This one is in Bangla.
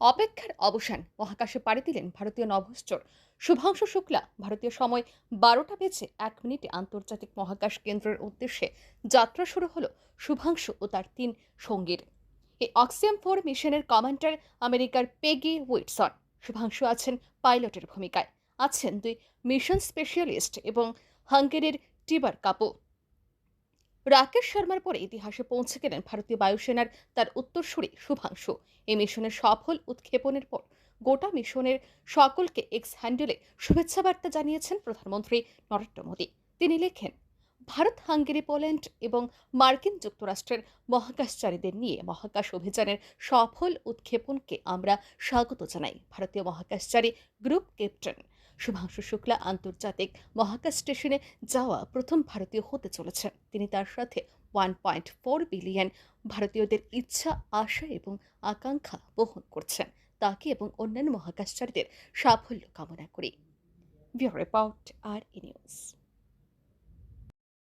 অপেক্ষার অবসান মহাকাশে পাড়ি দিলেন ভারতীয় নভশ্চর। শুভাংশু শুক্লা, ভারতীয় সময় বারোটা বেজে এক মিনিটে আন্তর্জাতিক মহাকাশ কেন্দ্রের উদ্দেশ্যে যাত্রা শুরু হলো শুভাংশু ও তার তিন সঙ্গীর। এই অক্সিয়াম ফোর মিশনের কমান্ডার আমেরিকার পেগি উইটসন। শুভাংশু আছেন পাইলটের ভূমিকায়। আছেন দুই মিশন স্পেশালিস্ট এবং হাঙ্গেরির টিবার কাপু। রাকেশ শর্মার পরে ইতিহাসে পৌঁছে গেলেন ভারতীয় বায়ুসেনার তার উত্তরসূরি শুভাংশু। এই মিশনের সফল উৎক্ষেপণের পর গোটা মিশনের সকলকে এক্স হ্যান্ডেলে শুভেচ্ছা বার্তা জানিয়েছেন প্রধানমন্ত্রী নরেন্দ্র মোদী। তিনি লেখেন, ভারত, হাঙ্গেরি, পোল্যান্ড এবং মার্কিন যুক্তরাষ্ট্রের মহাকাশচারীদের নিয়ে মহাকাশ অভিযানের সফল উৎক্ষেপণকে আমরা স্বাগত জানাই। ভারতীয় মহাকাশচারী গ্রুপ ক্যাপ্টেন শুভাংশু শুক্লা আন্তর্জাতিক মহাকাশ স্টেশনে যাওয়া প্রথম ভারতীয় হতে চলেছেন তিনি তার সাথে ওয়ান পয়েন্ট ফোর বিলিয়ন ভারতীয়দের ইচ্ছা, আশা এবং আকাঙ্ক্ষা বহন করছেন। তাকে এবং অন্যান্য মহাকাশচারীদের সাফল্য কামনা করি। Bureau report, R E News.